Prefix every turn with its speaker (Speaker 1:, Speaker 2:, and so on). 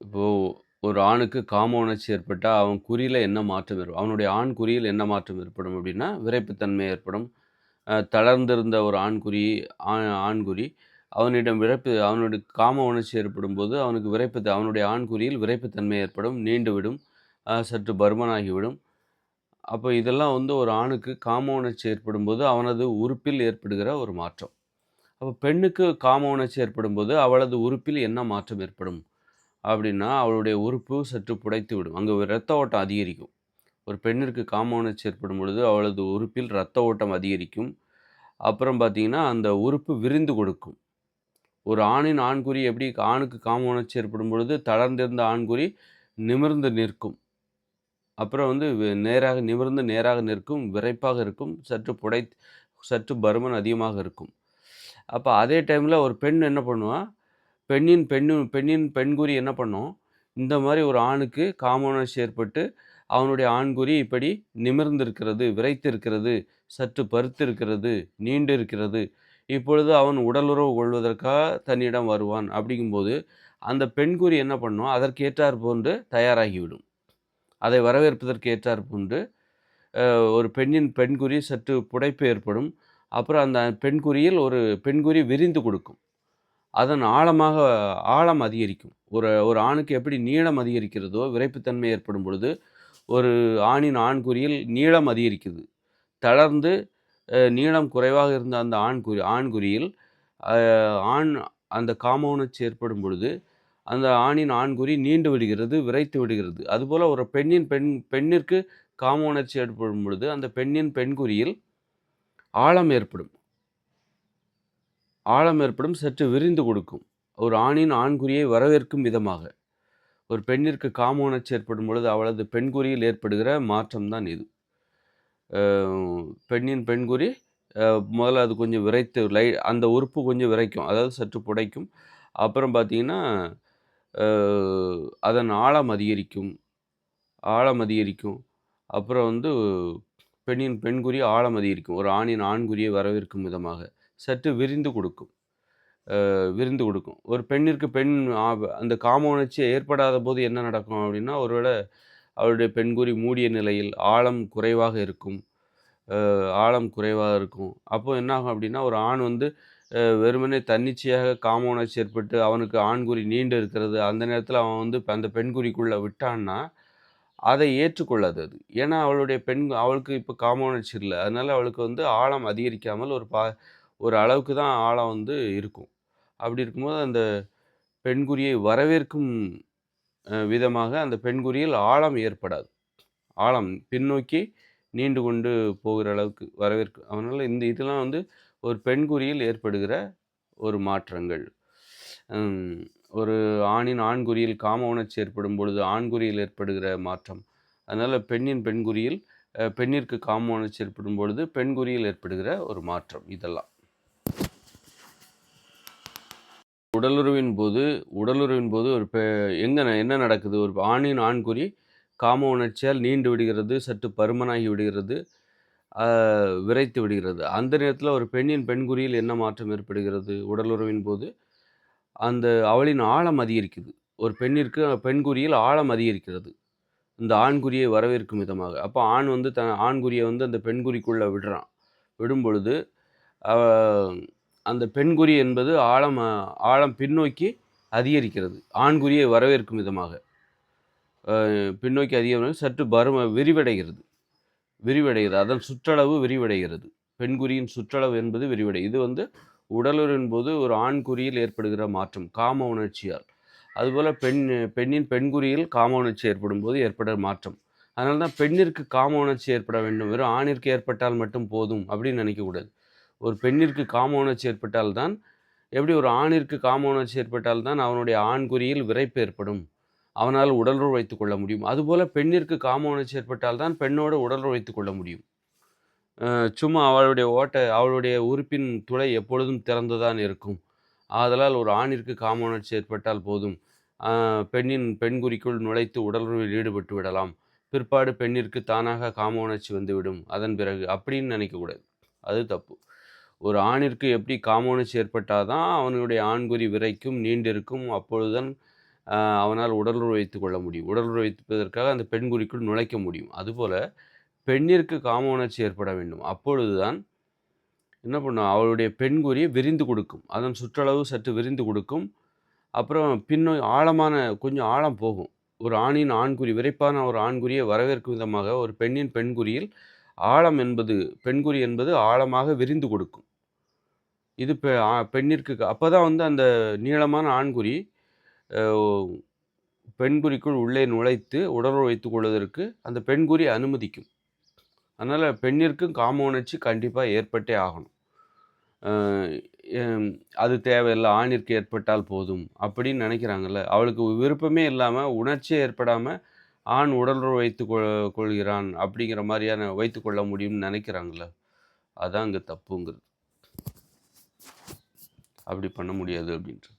Speaker 1: இப்போது ஒரு ஆணுக்கு காம உணர்ச்சி ஏற்பட்டால் அவன் குறியில் என்ன மாற்றம் ஏற்படும்? அவனுடைய ஆண் குறியில் என்ன மாற்றம் ஏற்படும் அப்படின்னா, விரைப்புத்தன்மை ஏற்படும். தளர்ந்திருந்த ஒரு ஆண்குறி ஆ ஆண்குறி அவனிடம் விறைப்பு அவனுடைய காம உணர்ச்சி ஏற்படும் போது அவனுக்கு விரைப்பு அவனுடைய ஆண்குறியில் விரைப்புத்தன்மை ஏற்படும். நீண்டுவிடும். அ சற்று பருமனாகிவிடும். அப்போ இதெல்லாம் வந்து ஒரு ஆணுக்கு காம உணர்ச்சி ஏற்படும் போது அவனது உறுப்பில் ஏற்படுகிற ஒரு மாற்றம். அப்போ பெண்ணுக்கு காம உணர்ச்சி ஏற்படும் போது அவளது உறுப்பில் என்ன மாற்றம் ஏற்படும்? அப்படின்னா, அவளுடைய உறுப்பு சற்று புடைத்து விடும் அங்கே ஒரு இரத்த ஓட்டம் அதிகரிக்கும். ஒரு பெண்ணிற்கு காம ஏற்படும் பொழுது, அவளது உறுப்பில் இரத்த ஓட்டம் அதிகரிக்கும். அப்புறம் பார்த்தீங்கன்னா, அந்த உறுப்பு விரிந்து கொடுக்கும். ஒரு ஆணின் ஆண்குறி எப்படி ஆணுக்கு காம உணர்ச்சி ஏற்படும் பொழுது, தளர்ந்திருந்த ஆண்குறி நிமிர்ந்து நிற்கும். அப்புறம் வந்து நேராக நிமிர்ந்து நேராக நிற்கும். விறைப்பாக இருக்கும். சற்று புடை சற்று பருமன் அதிகமாக இருக்கும். அப்போ அதே டைமில் ஒரு பெண் என்ன பண்ணுவாள் பெண்ணின் பெண்ணு பெண்ணின் பெண்குறி என்ன பண்ணும்? இந்த மாதிரி ஒரு ஆணுக்கு காம ஏற்பட்டு, அவனுடைய ஆண்குறி இப்படி நிமிர்ந்திருக்கிறது, விரைத்திருக்கிறது சற்று பருத்திருக்கிறது, நீண்டு இருக்கிறது. இப்பொழுது அவன் உடலுறவு கொள்வதற்காக தன்னிடம் வருவான். அப்படிங்கும்போது, அந்த பெண்குறி என்ன பண்ணும்? அதற்கு ஏற்றார் போன்று தயாராகிவிடும். அதை வரவேற்பதற்கு ஏற்றார் போன்று ஒரு பெண்ணின் பெண்குறி சற்று புடைப்பு ஏற்படும். அப்புறம் அந்த பெண்குறியில் ஒரு பெண்குறி விரிந்து கொடுக்கும். அதன் ஆழமாக ஆழம் அதிகரிக்கும். ஒரு ஒரு ஆணுக்கு எப்படி நீளம் அதிகரிக்கிறதோ, விறைப்புத்தன்மை ஏற்படும் பொழுது, ஒரு ஆணின் ஆண்குறியில் நீளம் அதிகரிக்குது. தளர்ந்து நீளம் குறைவாக இருந்த அந்த ஆண்குறி ஆண்குறியில் ஆண் அந்த காமௌனச்சு ஏற்படும் பொழுது, அந்த ஆணின் ஆண்குறி நீண்டு விடுகிறது, விறைத்து விடுகிறது. அதுபோல் ஒரு பெண்ணின் பெண் பெண்ணிற்கு காம உணர்ச்சி ஏற்படும் பொழுது, அந்த பெண்ணின் பெண்குறியில் ஆழம் ஏற்படும். ஆழம் ஏற்படும். சற்று விரிந்து கொடுக்கும். ஒரு ஆணின் ஆண்குறியை வரவேற்கும் விதமாக. ஒரு பெண்ணிற்கு காம உணர்ச்சி ஏற்படும் பொழுது, அவளது பெண்குறியில் ஏற்படுகிற மாற்றம் தான் இது. பெண்ணின் பெண்குறி முதல்ல அது கொஞ்சம் விரைத்து லை அந்த உறுப்பு கொஞ்சம் விரைக்கும் அதாவது சற்று புடைக்கும். அப்புறம் பார்த்தீங்கன்னா, அதன் ஆழம் அதிகரிக்கும். ஆழம் அதிகரிக்கும். அப்புறம் வந்து பெண்ணின் பெண்குறி ஆழம் அதிகரிக்கும். ஒரு ஆணின் ஆண்குறியை வரவேற்கும் விதமாக. சற்று விரிந்து கொடுக்கும். விரிந்து கொடுக்கும். ஒரு பெண்ணிற்கு பெண் அந்த காம உணர்ச்சி ஏற்படாத போது என்ன நடக்கும் அப்படின்னா, ஒருவேளை அவளுடைய பெண்குறி மூடிய நிலையில் ஆழம் குறைவாக இருக்கும். ஆழம் குறைவாக இருக்கும். அப்போ என்னாகும் அப்படின்னா, ஒரு ஆண் வந்து வெறுமனே தன்னிச்சையாக காம உணர்ச்சி ஏற்பட்டு, அவனுக்கு ஆண்குறி நீண்டு இருக்கிறது. அந்த நேரத்தில் அவன் வந்து அந்த பெண்குறிக்குள்ளே விட்டான்னா, அதை ஏற்றுக்கொள்ளாது அது. ஏன்னா, அவளுடைய பெண் அவளுக்கு இப்போ காம உணர்ச்சி இல்லை அதனால் அவளுக்கு வந்து ஆழம் அதிகரிக்காமல் ஒரு பா ஒரு அளவுக்கு தான் ஆழம் வந்து இருக்கும். அப்படி இருக்கும்போது அந்த பெண்குறியை வரவேற்கும் விதமாக அந்த பெண்குறியில் ஆழம் ஏற்படாது. ஆழம் பின்னோக்கி நீண்டு கொண்டு போகிற அளவுக்கு வரவேற்கும். அதனால் இந்த இதெல்லாம் வந்து ஒரு பெண்குறியில் ஏற்படுகிற ஒரு மாற்றங்கள். ஒரு ஆணின் ஆண்குறியில் காம உணர்ச்சி ஏற்படும் பொழுது, ஆண்குறியில் ஏற்படுகிற மாற்றம். அதனால் பெண்ணின் பெண்குறியில் பெண்ணிற்கு காம உணர்ச்சி ஏற்படும் பொழுது, பெண்குறியில் ஏற்படுகிற ஒரு மாற்றம் இதெல்லாம். உடலுறவின் போது உடலுறவின் போது ஒரு பெ எங்க என்ன நடக்குது? ஒரு ஆணின் ஆண்குறி காம உணர்ச்சியால் நீண்டு விடுகிறது, சற்று பருமனாகி விடுகிறது, விரைத்து விடுகிறது. அந்த நேரத்தில் ஒரு பெண்ணின் பெண்குறியில் என்ன மாற்றம் ஏற்படுகிறது? உடலுறவின் போது, அந்த அவளின் ஆழம் அதிகரிக்குது. ஒரு பெண்ணிற்கு பெண்குறியில் ஆழம் அதிகரிக்கிறது. இந்த ஆண்குறியை வரவேற்கும் விதமாக. அப்போ ஆண் வந்து த ஆண்குறியை வந்து அந்த பெண்குறிக்குள்ளே விடுறான். விடும்பொழுது, பொழுது அந்த பெண்குறி என்பது ஆழம் ஆழம் பின்னோக்கி அதிகரிக்கிறது. ஆண்குறியை வரவேற்கும் விதமாக. பின்னோக்கி அதிகம் சற்று பரும விரிவடைகிறது. விரிவடைகிறது. அதன் சுற்றளவு விரிவடைகிறது. பெண்குறியின் சுற்றளவு என்பது விரிவடை இது வந்து உடலுறின் போது ஒரு ஆண் குறியில் ஏற்படுகிற மாற்றம். காம உணர்ச்சியால். அதுபோல் பெண் பெண்ணின் பெண்குறியில் காம உணர்ச்சி ஏற்படும் போது ஏற்படுற மாற்றம். அதனால தான் பெண்ணிற்கு காம உணர்ச்சி ஏற்பட வேண்டும். வெறும் ஆணிற்கு ஏற்பட்டால் மட்டும் போதும் அப்படின்னு நினைக்கக்கூடாது. ஒரு பெண்ணிற்கு காம உணர்ச்சி ஏற்பட்டால் தான் எப்படி ஒரு ஆணிற்கு காம உணர்ச்சி ஏற்பட்டால் தான் அவனுடைய ஆண்குறியில் விறைப்பு ஏற்படும். அவனால் உடலுறவு வைத்து கொள்ள முடியும். அதுபோல் பெண்ணிற்கு காம உணர்ச்சி ஏற்பட்டால் தான் பெண்ணோடு உடலுறவு வைத்து கொள்ள முடியும். சும்மா அவளுடைய ஓட்டை அவளுடைய உறுப்பின் துளை எப்பொழுதும் திறந்துதான் இருக்கும். ஆதலால் ஒரு ஆணிற்கு காம உணர்ச்சி ஏற்பட்டால் போதும். பெண்ணின் பெண்ணின் பெண்குறிக்குள் நுழைத்து உடலுறவில் ஈடுபட்டு விடலாம். பிற்பாடு பெண்ணிற்கு தானாக காம உணர்ச்சி வந்துவிடும். அதன் பிறகு அப்படின்னு நினைக்கக்கூடாது. அது தப்பு. ஒரு ஆணிற்கு எப்படி காம ஏற்பட்டால் தான் அவனுடைய ஆண்குறி விரைக்கும் நீண்டிருக்கும். அப்பொழுதுதான் அவனால் உடல் உழைத்து கொள்ள முடியும். உடல் உழைப்பதற்காக அந்த பெண் குறிக்குள் நுழைக்க முடியும். அதுபோல் பெண்ணிற்கு காம உணர்ச்சி ஏற்பட வேண்டும். அப்பொழுது தான் என்ன பண்ணும்? அவளுடைய பெண்குறியை விரிந்து கொடுக்கும். அதன் சுற்றளவு சற்று விரிந்து கொடுக்கும். அப்புறம் பின்னோ ஆழமான கொஞ்சம் ஆழம் போகும். ஒரு ஆணின் ஆண்குறி விரைப்பான ஒரு ஆண்குறியை வரவேற்கும் விதமாக ஒரு பெண்ணின் பெண்குறியில் ஆழம் என்பது பெண்குறி என்பது ஆழமாக விரிந்து கொடுக்கும். இது பெ பெண்ணிற்கு அப்போ தான் வந்து அந்த நீளமான ஆண்குறி பெண்குறிக்குள் உள்ளே நுழைத்து உடல் வைத்துக் கொள்வதற்கு அந்த பெண்குறி அனுமதிக்கும். அதனால் பெண்ணிற்கும் காம உணர்ச்சி கண்டிப்பாக ஏற்பட்டே ஆகணும். அது தேவையில்லை ஆணிற்கு ஏற்பட்டால் போதும் அப்படின்னு நினைக்கிறாங்கல்ல. அவளுக்கு விருப்பமே இல்லாமல் உணர்ச்சியே ஏற்படாமல் ஆண் உடலுறவு வைத்து கொள்கிறான் அப்படிங்கிற மாதிரியான வைத்து கொள்ள முடியும்னு நினைக்கிறாங்கள்ல அதான் அங்கே தப்புங்கிறது. அப்படி பண்ண முடியாது அப்படின்ட்டு